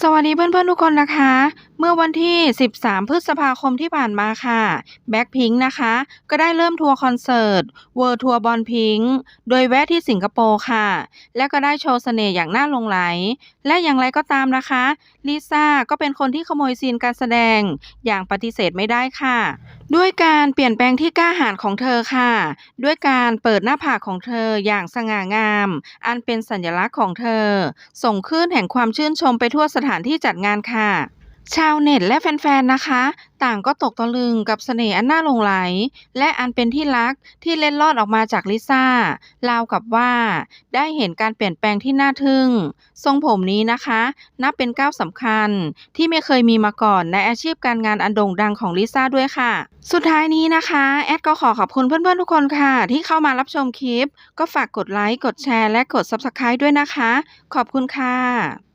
สวัสดีเพื่อนๆทุกคนนะคะเมื่อวันที่ 13 พฤษภาคมที่ผ่านมาค่ะแบ็คพิงค์นะคะ ก็ได้เริ่มทัวร์คอนเสิร์ตเวิร์ทัวร์บอลพิงค์โดยแวะที่สิงคโปร์ค่ะ และก็ได้โชว์เสน่ห์อย่างน่าหลงไหล และอย่างไรก็ตามนะคะลิซ่าก็เป็นคนที่ขโมยซีนการแสดงอย่างปฏิเสธไม่ได้ค่ะ ด้วยการเปลี่ยนแปลงที่กล้าหาญของเธอค่ะ ด้วยการเปิดหน้าผากของเธออย่างสง่างาม อันเป็นสัญลักษณ์ของเธอ ส่งคลื่นแห่งความชื่นชมไปทั่วสถานที่จัดงานค่ะ ชาวเน็ตและแฟนๆ นะคะ ต่างก็ตกตะลึงกับเสน่ห์อันน่าหลงไหล และอันเป็นที่รักที่เล็ดลอดออกมาจากลิซ่าราวกับว่า ได้เห็นการเปลี่ยนแปลงที่น่าทึ่ง ทรงผมนี้นะคะ นับเป็นก้าวสำคัญที่ไม่เคยมีมาก่อนในอาชีพการงานอันโด่งดังของลิซ่าด้วยค่ะ สุดท้ายนี้นะคะ แอดก็ขอขอบคุณเพื่อนๆ ทุกคนค่ะ ที่เข้ามารับชมคลิป ก็ฝากกดไลค์กดแชร์ และกด Subscribe ด้วยนะคะ ขอบคุณค่ะ